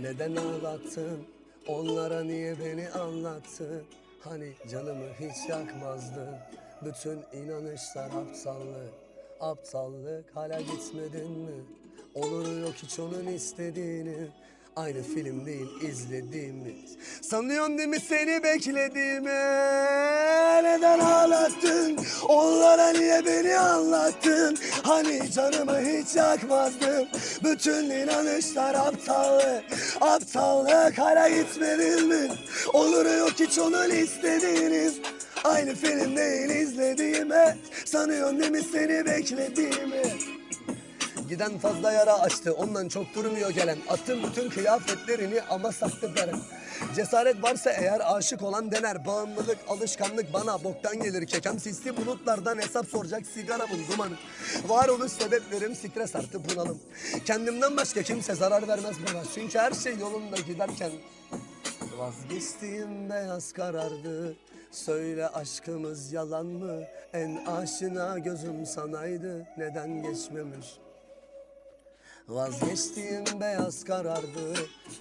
Neden ağlattın? Onlara niye beni anlattın? Hani canımı hiç yakmazdın Bütün inanışlar aptallık Aptallık. Hala gitmedin mi? Olur yok hiç onun istediğini Aynı film değil izlediğimiz. Sanıyorsun değil mi seni beklediğimi? Neden ağlattın? Onlara niye beni anlattın? Hani canımı hiç yakmazdım. Bütün inanışlar aptallık Aptallık hala gitmedin mi? Olur yok hiç onun istediğiniz? Aynı film değil izlediğimi Sanıyorsun değil mi seni beklediğimi Giden fazla yara açtı ondan çok durmuyor gelen. Attım bütün kıyafetlerini ama sattı veren Cesaret varsa eğer aşık olan dener. Bağımlılık alışkanlık bana boktan gelir. Kekem sisli bulutlardan hesap soracak sigaramın dumanı. Varoluş sebeplerim stres artı bunalım. Kendimden başka kimse zarar vermez bana Çünkü her şey yolunda giderken Vazgeçtiğim beyaz karardı. Söyle aşkımız yalan mı? En aşina gözüm sanaydı. Neden geçmemiş? Vazgeçtiğim beyaz karardı.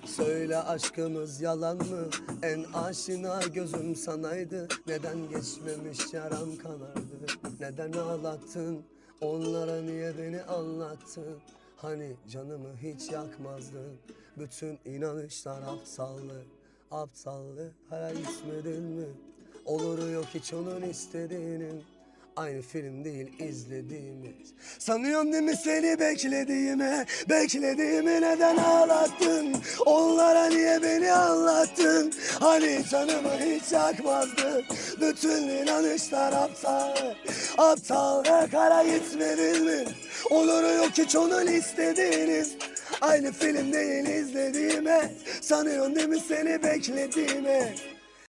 Söyle aşkımız yalan mı? En aşina gözüm sanaydı. Neden geçmemiş yaram kanardı? Neden ağlattın? Onlara niye beni anlattın? Hani canımı hiç yakmazdın Bütün inanışlar aptallık Aptallık hala gitmedin mi? Olur yok hiç onun istediğinin Aynı film değil izlediğimiz. Sanıyorsun değil mi seni beklediğimi Beklediğimi neden ağlattın? Onlara niye beni anlattın? Hani canımı hiç yakmazdın Bütün inanışlar aptal. Aptal ve kara gitmedin mi? Olur yok hiç onun istediğiniz? Aynı film değil izlediğime. Sanıyorsun değil mi seni beklediğimi